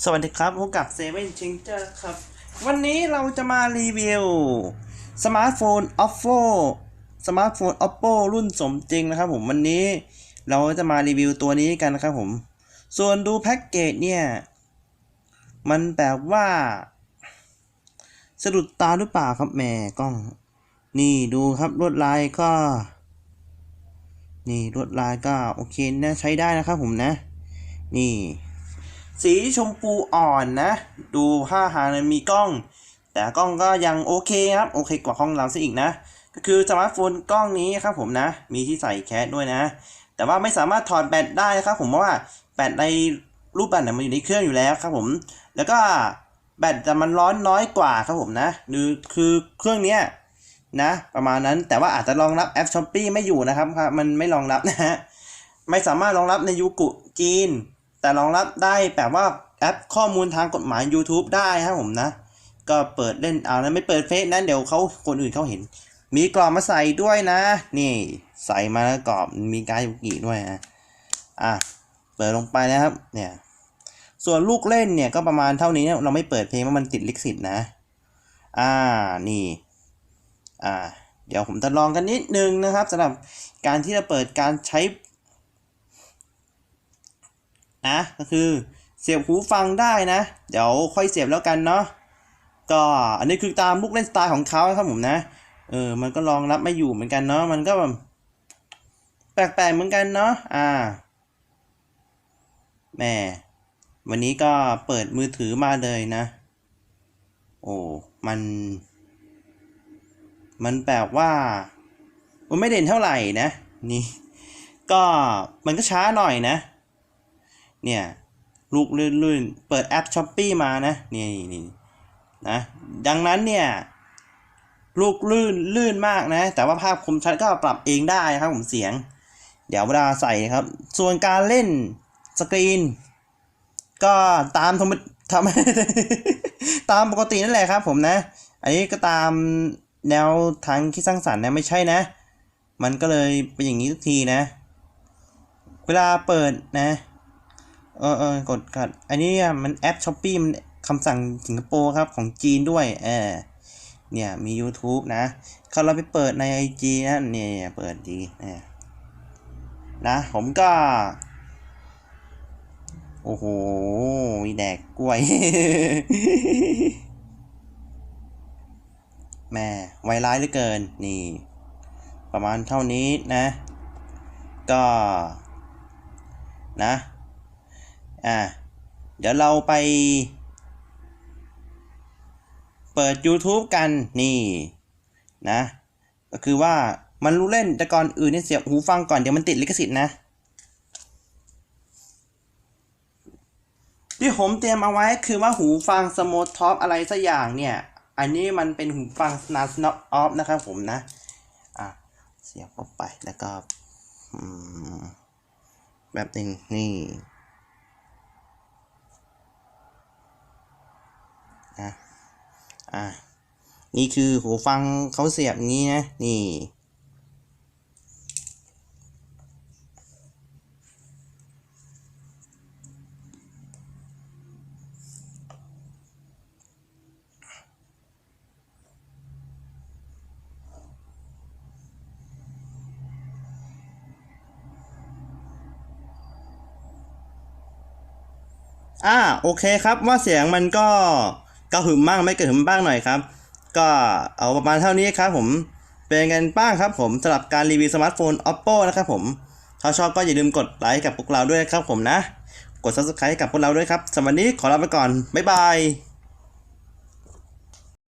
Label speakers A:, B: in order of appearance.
A: สวัสดีครับพบกับเซเว่นชิงเจอร์ครับ วันนี้เราจะมารีวิว สมาร์ทโฟน oppo สมาร์ทโฟน oppo รุ่นสมจริงนะครับผม วันนี้เราจะมารีวิวตัวนี้กันนะครับผม ส่วนดูแพ็กเกจเนี่ย มันแบบว่า สะดุดตาหรือเปล่าครับแหม่กล้อง นี่ดูครับลวดลายก็ นี่ลวดลายก็โอเคนะใช้ได้นะครับผมนะ นี่ สีชมพูอ่อนนะ ดูผ้าหางมีกล้อง แต่กล้องก็ยังโอเคครับ โอเคกว่าของเราซะอีกนะ ก็คือสมาร์ทโฟนกล้องนี้ครับผมนะ มีที่ใส่แคสด้วยนะ แต่ว่าไม่สามารถถอดแบตได้นะครับผมเพราะว่าแบตในรูปแบตเนี่ยมันอยู่ในเครื่องอยู่แล้วครับผม แล้วก็แบตจะมันร้อนน้อยกว่าครับผมนะหรือคือเครื่องเนี้ยนะ ประมาณนั้นแต่ว่าอาจจะรองรับแอปช้อปปีไม่อยู่นะครับครับมันไม่รองรับนะฮะไม่สามารถรองรับในยูกุจีน แต่รองรับได้แบบว่าแอปข้อมูลทางกฎหมาย YouTube ได้ครับผมนะ ก็เปิดเล่นเอานะไม่เปิดเฟซนะเดี๋ยวเขาคนอื่นเขาเห็น มีกรอบมาใส่ด้วยนะ นี่ใส่มาแล้วกรอบมีการยูกิด้วยนะอะเปิดลงไปนะครับเนี่ยส่วนลูกเล่นเนี่ยก็ประมาณเท่านี้นะเราไม่เปิดเพลงเพราะมันติดลิขสิทธิ์นะ อ่านี่อ่าเดี๋ยวผมจะลองกันนิดนึงนะครับสำหรับการที่จะเปิดการใช้ นะก็คือเสียบหูฟังได้นะ เดี๋ยวค่อยเสียบแล้วกันเนาะก็อันนี้คือตามลูกเล่นสไตล์ของเขาครับผมนะเออมันก็รองรับไม่อยู่เหมือนกันเนาะมันก็แบบแปลกๆเหมือนกันเนาะอ่าแม่วันนี้ก็เปิดมือถือมาเลยนะ โอ้มัน มันแบบว่า มันไม่เด่นเท่าไหร่นะ นี่ ก็มันก็ช้าหน่อยนะ เนี่ยลูกลื่นๆ เปิดแอปช้อปปีมานะนี่นี่นะดังนั้นเนี่ยลูกลื่นลื่นมากนะ แต่ว่าภาพคมชัดก็ปรับเองได้ครับผมเสียง เดี๋ยวเวลาใส่ครับ ส่วนการเล่นสกรีน ก็ตามธรรมทำตามปกตินั่นแหละครับผมนะ อันนี้ก็ตามแนวทางคิดสร้างสรรค์นะไม่ใช่นะ มันก็เลยเป็นอย่างนี้ทุกทีนะ เวลาเปิดนะ เออเออกดกัด อันนี้มันแอปช้อปปี้มันคำสั่งสิงคโปร์ครับของจีนด้วยเออเนี่ยมี YouTube นะเขาเราไปเปิดใน IG นะเนี่ยเปิดดีเนี่ยนะผมก็ โอ้โหมีแดกกล้วย แม่ไวร้ายเหลือเกิน นี่ ประมาณเท่านี้นะ ก็ นะ อะเดี๋ยวเราไป เปิด YouTube กันนี่นะ ก็คือว่ามันรู้เล่นแต่ก่อนอื่นเนี่ยเสียบหูฟังก่อนเดี๋ยวมันติดลิขสิทธิ์นะ ที่ผมเตรียมเอาไว้คือว่าหูฟังสโมทท็อปอะไรสักอย่างเนี่ย อันนี้มันเป็นหูฟัง Snap Snap Off นะครับผมนะ อะ เสียบเข้าไปแล้วก็แบบหนึ่งนี่ นะอะนี่คือหูฟังเขาเสียบงี้นะ นี่ อ่า โอเคครับว่าเสียงมันก็ กระหึ่มบ้างไม่กระหึ่มบ้างหน่อยครับ ก็เอาประมาณเท่านี้ครับผมเป็นกันบ้างครับผมสำหรับการรีวิวสมาร์ทโฟน oppo นะครับผมถ้าชอบก็อย่าลืมกดไลค์กับพวกเราด้วยนะครับผมนะ กด subscribe กับพวกเราด้วยครับสำหรับวันนี้ขอลาไปก่อนบ๊ายบาย